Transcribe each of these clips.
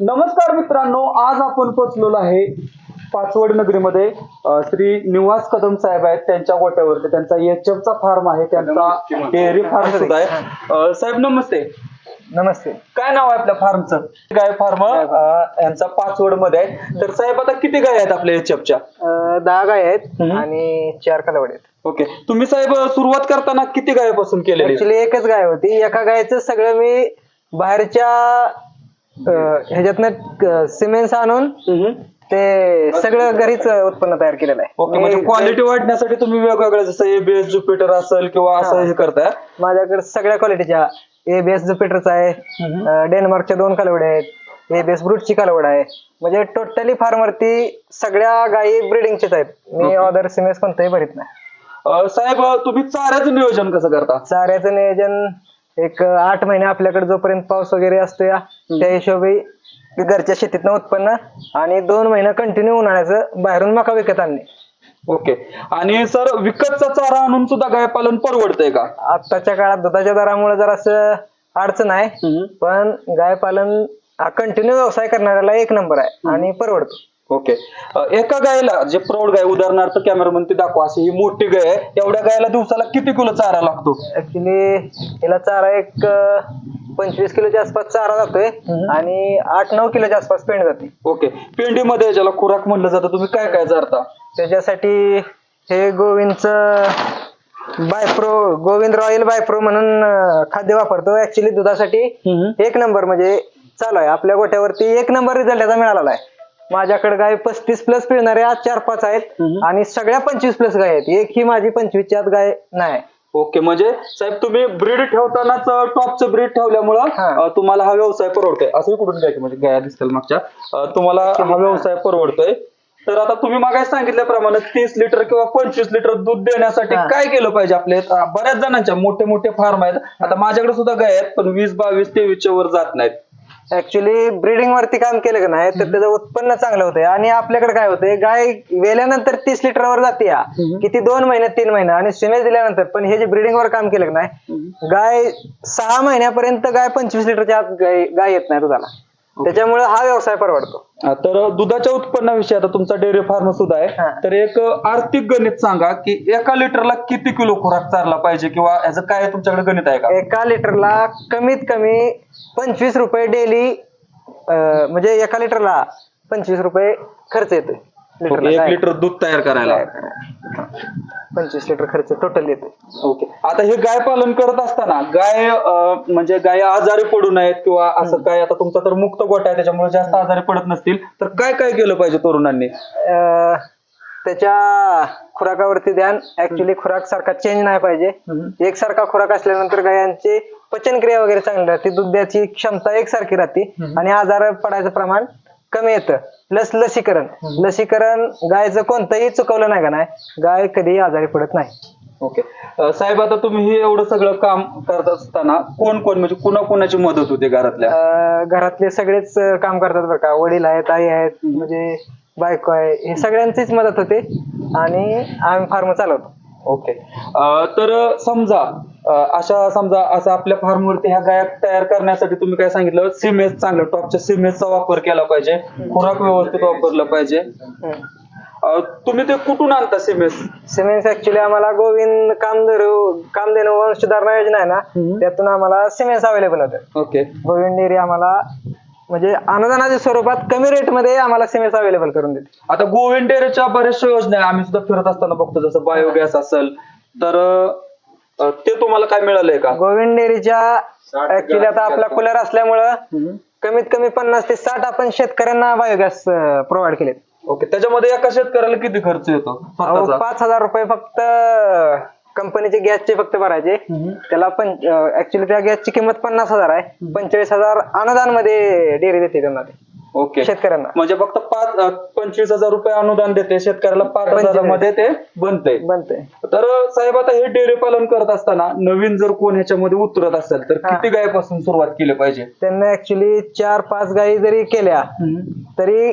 नमस्कार मित्रांनो आज आपण पोचलेलो आहे पाचवड नगरीमध्ये. अ, श्री निवास कदम साहेब आहेत त्यांच्या गोट्यावरती. त्यांचा एच चा फार्म आहे त्यांचा डेअरी फार्म सुद्धा आहे. अ, साहेब नमस्ते. नमस्ते. काय नाव आहे आपल्या फार्मचं गाय फार्म यांचा पाचवडमध्ये आहे तर साहेब आता किती गाय आहेत आपल्या एचएफच्या अं, दहा गाय आहेत हम्म. आणि चार कालवड आहेत. ओके. तुम्ही साहेब सुरुवात करताना किती गायापासून केलेली ऍक्च्युली एकच गाय होती. एका गायचं सगळं मी बाहेरच्या ह्याच्यातनं सिमेंट्स आणून ते सगळं घरीच उत्पन्न तयार केलेलं आहे. ओके म्हणजे मी- क्वालिटी वाढण्यासाठी तुम्ही वेगवेगळ्या जसं एबीएस जुपिटर असेल किंवा असं हे. करताय? माझ्याकडे सगळ्या क्वालिटीच्या एबीएस जुपिटरचा आहे अं, डेन्मार्कच्या दोन कालवड आहेत एबीएस ब्रूटची कालवड आहे. म्हणजे टोटली फार्मवरती सगळ्या गायी ब्रिडिंगचेच आहेत. मी ऑर्डर सिमेंट कोणताही भरीत नाही. अ, साहेब तुम्ही चाऱ्याचं नियोजन कसं करता? चाऱ्याचं नियोजन एक आठ महिने आपल्याकडे जोपर्यंत पाऊस वगैरे असतो या त्या हिशोबी घरच्या शेतीतनं उत्पन्न आणि दोन महिने कंटिन्यू उन्हाळ्याचं बाहेरून मका विकत आणणे. ओके. आणि सर विकतचा चारा आणून सुद्धा गाय पालन परवडतंय का? आत्ताच्या काळात दुधाच्या दरामुळे जरासं अडचण आहे पण गाय पालन हा कंटिन्यू व्यवसाय करणाऱ्याला एक नंबर आहे आणि परवडतो. ओके एका गायला जे प्रौढ गाय उदाहरणार्थ कॅमेरामन ते दाखवा अशी ही मोठी गाय आहे. एवढ्या गायला दिवसाला किती किलो चारा लागतो? ऍक्च्युली हिला चारा एक पंचवीस किलोच्या आसपास चारा जातोय आणि आठ नऊ किलोच्या आसपास पेंड जाते. ओके पेंडीमध्ये ज्याला खुराक म्हणलं जातं तुम्ही काय काय चारता त्याच्यासाठी हे गोविंदचं बायप्रो गोविंद रॉयल बायप्रो म्हणून खाद्य वापरतो. ऍक्च्युली दुधासाठी एक नंबर म्हणजे चालू आहे. आपल्या गोट्यावरती एक नंबर रिझल्ट याचा मिळालेला आहे. माझ्याकडे गाय पस्तीस प्लस पिळणारे आज चार पाच आहेत. आणि सगळ्या पंचवीस प्लस गाय आहेत. एक ही माझी पंचवीसच्या आत गाय नाही. ओके म्हणजे साहेब तुम्ही ब्रीड ठेवतानाच टॉपचं ब्रीड ठेवल्यामुळं तुम्हाला हा व्यवसाय परवडतोय. असं कुठून घ्यायचं? म्हणजे गाया दिसतील मागच्या. तुम्हाला हा व्यवसाय परवडतोय. तर आता तुम्ही मागे सांगितल्याप्रमाणे तीस लिटर किंवा पंचवीस लिटर दूध देण्यासाठी. काय केलं पाहिजे आपले बऱ्याच जणांच्या मोठे मोठे फार्म आहेत. आता माझ्याकडे सुद्धा गाय आहेत पण वीस बावीस तेवीसच्या वर जात नाहीत. ऍक्च्युली ब्रिडिंग वरती काम केलं का नाही तर त्याचं उत्पन्न चांगलं होतंय. आणि आपल्याकडे काय होतंय गाय वेल्यानंतर तीस लिटरवर जाते या. किती दोन महिने तीन महिने आणि सिमेज दिल्यानंतर पण हे जे ब्रिडिंग वर काम केलं का नाही गाय सहा महिन्यापर्यंत गाय पंचवीस लिटरच्या आत गाय गाय येत नाही दुधाला. त्याच्यामुळे हा व्यवसाय परवडतो. हा, तर दुधाच्या उत्पन्नाविषयी आता तुमचा डेअरी फार्म सुद्धा हा. आहे तर एक आर्थिक गणित सांगा की एका लिटरला किती किलो खुराक चारला पाहिजे किंवा याचं काय तुमच्याकडे गणित आहे का? एका लिटरला कमीत कमी पंचवीस रुपये डेली म्हणजे एका लिटरला पंचवीस रुपये खर्च येतोय. लिटरला एक लिटर दूध तयार करायला. पंचवीस लिटर खर्च टोटल येतोय ओके. आता हे गाय पालन करत असताना गाय अं, म्हणजे गाय आजारी पडू नयेत किंवा असं काय आता तुमचा तर मुक्त गोठा आहे त्याच्यामुळे जास्त आजारी पडत नसतील तर काय काय केलं पाहिजे तरुणांनी? अं, त्याच्या खुराकावरती ध्यान. ऍक्च्युली खुराक सारखा चेंज नाही पाहिजे. एकसारखा खुराक असल्यानंतर गायांची पचनक्रिया वगैरे चांगली राहते. दुधाची क्षमता एकसारखी राहते. आणि आजार पडायचं प्रमाण कमी येतं. प्लस लसीकरण. लसीकरण गायचं कोणतंही चुकवलं नाही का नाही गाय कधीही आजारी पडत नाही. ओके. अं, साहेब आता तुम्ही हे एवढं सगळं काम करत असताना कोण कोण म्हणजे कुणा कोणाची मदत होते घरातल्या? अं, घरातले सगळेच अं, काम करतात बरं का. वडील आहेत आई आहेत म्हणजे बायको आहे हे सगळ्यांचीच मदत होते. आणि आम्ही फार्म चालवतो. ओके तर समजा अशा समजा असं आपल्या फार्मवरती ह्या गाया तयार करण्यासाठी तुम्ही काय सांगितलं? सिमेज चांगलं टॉपच्या सिमेजचा वापर केला पाहिजे. खुराक व्यवस्थित वापरलं पाहिजे. तुम्ही ते कुठून आणता सिमेज सिमेंट ऍक्च्युली आम्हाला गोविंद कामधेनू कामधेनू वंश सुधारणा योजना आहे ना त्यातून आम्हाला सिमेंट अवेलेबल होतं ओके गोविंद डेअरी आम्हाला म्हणजे अनुदानाच्या स्वरूपात कमी रेटमध्ये आम्हाला सिमेंट अवेलेबल करून देते आता गोविंद डेअरीच्या बऱ्याचशा योजना आहे. आम्ही सुद्धा फिरत असताना बघतो जसं बायोगॅस असेल तर अं, ते तुम्हाला काय मिळालंय का? गोविंद डेअरीच्या ऍक्च्युली आता आपला कूलर असल्यामुळं कमीत कमी पन्नास ते साठ आपण शेतकऱ्यांना बायोगॅस प्रोव्हाइड केलेत. ओके त्याच्यामध्ये एका शेतकऱ्याला किती खर्च येतो? अहो, स्वतःचा? पाच हजार रुपये फक्त कंपनीचे गॅसचे फक्त भरायचे. त्याला पण ऍक्च्युली त्या गॅसची किंमत पन्नास हजार आहे. पंचेचाळीस हजार अनुदानमध्ये डेअरी देते त्यांना ते. ओके. शेतकऱ्यांना. म्हणजे फक्त पाच पंचवीस हजार रुपये अनुदान देते. शेतकऱ्याला पाच हजारामध्ये ते बनते बनते तर साहेब आता हे डेअरी पालन करत असताना नवीन जर कोण ह्याच्यामध्ये उतरत असेल तर हा. किती गायपासून सुरुवात केली पाहिजे? त्यांना ऍक्च्युली चार पाच गायी जरी केल्या तरी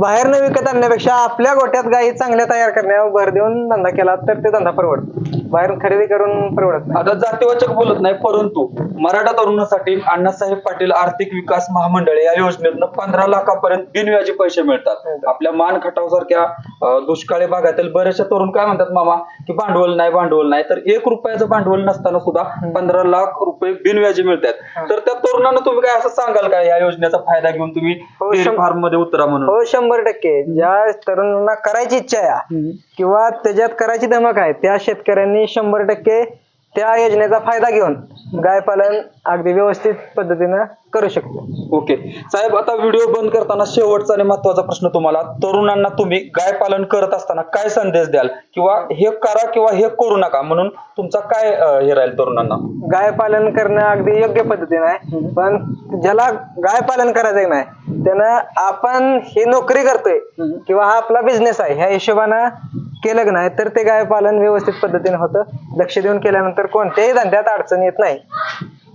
बाहेरनं विकत आणण्यापेक्षा आपल्या गोट्यात गायी चांगल्या तयार करण्यावर भर देऊन धंदा केला तर ते धंदा परवडतो. बाहेर खरेदी करून परवडत नाही. आता जातीवाचक बोलत नाही परंतु मराठा तरुणासाठी अण्णासाहेब पाटील आर्थिक विकास महामंडळ या योजनेतनं पंधरा लाखापर्यंत बिनव्याजी पैसे मिळतात. आपल्या मान खटावसारख्या अं, दुष्काळी भागातील बरेचसे तरुण काय म्हणतात मामा की भांडवल नाही भांडवल नाही. तर एक रुपयाचं भांडवल नसताना सुद्धा पंधरा लाख रुपये बिनव्याजी मिळतात. तर त्या तरुणांना तुम्ही काय असं सांगाल का? या योजनेचा फायदा घेऊन तुम्ही हो, फार्ममध्ये उतरा म्हणून. हो शंभर टक्के. ज्या तरुणांना करायची इच्छा आहे किंवा त्याच्यात करायची धमक आहे त्या शेतकऱ्यांनी शंभर टक्के त्या योजनेचा फायदा घेऊन गाय पालन अगदी व्यवस्थित पद्धतीनं करू शकतो. ओके. साहेब आता व्हिडिओ बंद करताना शेवटचा आणि महत्त्वाचा प्रश्न तुम्हाला तरुणांना तुम्ही गाय पालन करत असताना काय संदेश द्याल? किंवा हे करा किंवा हे करू नका म्हणून तुमचा काय अं, हे राहील तरुणांना? गाय पालन करणं अगदी योग्य पद्धतीनं आहे. पण ज्याला गाय पालन करायचं नाही त्यानं आपण ही नोकरी करतोय किंवा हा आपला बिझनेस आहे ह्या हिशोबानं केलं की नाही तर ते गाय पालन व्यवस्थित पद्धतीने होतं. लक्ष देऊन केल्यानंतर कोणत्याही धंद्यात अडचण येत नाही.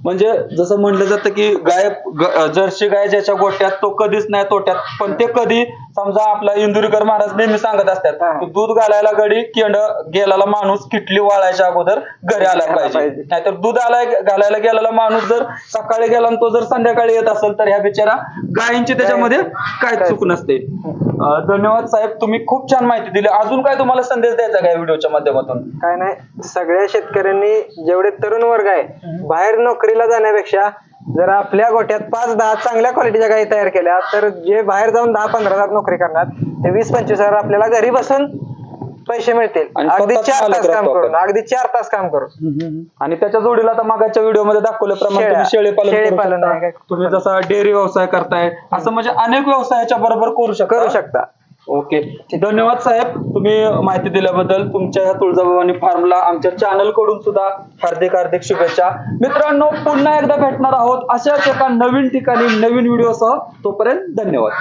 म्हणजे जसं म्हणलं जातं की गाय जर्सी गाय ज्याच्या गोट्यात तो कधीच नाही तोट्यात पण ते कधी समजा आपला इंदुरीकर महाराज नेहमी सांगत असतात दूध घालायला गडी केंड गेलेला माणूस किटली वाळायच्या अगोदर घरी आला पाहिजे. नाहीतर दूध आलाय घालायला गेलेला माणूस जर सकाळी गेला आणि तो जर संध्याकाळी येत असेल तर ह्या बिचारा गायींची त्याच्यामध्ये काय काय? चूक नसते. धन्यवाद साहेब तुम्ही खूप छान माहिती दिली. अजून काय तुम्हाला संदेश द्यायचा का या व्हिडिओच्या माध्यमातून? काय नाही सगळ्या शेतकऱ्यांनी जेवढे तरुण वर्ग आहे बाहेर नोकरीला जाण्यापेक्षा जर आपल्या गोट्यात पाच दहा चांगल्या क्वालिटीच्या गायी तयार केल्या तर जे बाहेर जाऊन दहा पंधरा हजार नोकरी करणार ते वीस पंचवीस हजार आपल्याला घरी बसून पैसे मिळतील आणि अगदी स्वतःच चार मालक तास काम राहतो करून आपण. अगदी चार तास काम करून आणि त्याच्या जोडीला आता मागाच्या व्हिडिओमध्ये दाखवल्याप्रमाणे शेळ्या- तुम्ही शेळी पालन करू शेळीपालन शकता. आहे? तुम्ही जसा डेअरी व्यवसाय करताय असं म्हणजे अनेक व्यवसायाच्या बरोबर करू शकता करू शकता ओके. धन्यवाद साहेब तुम्ही माहिती दिल्याबद्दल. तुमच्या ह्या तुळजाभवानी फार्मला आमच्या चॅनलकडून सुद्धा हार्दिक हार्दिक शुभेच्छा. मित्रांनो पुन्हा एकदा भेटणार आहोत अशाच एका नवीन ठिकाणी नवीन व्हिडिओसह तोपर्यंत धन्यवाद.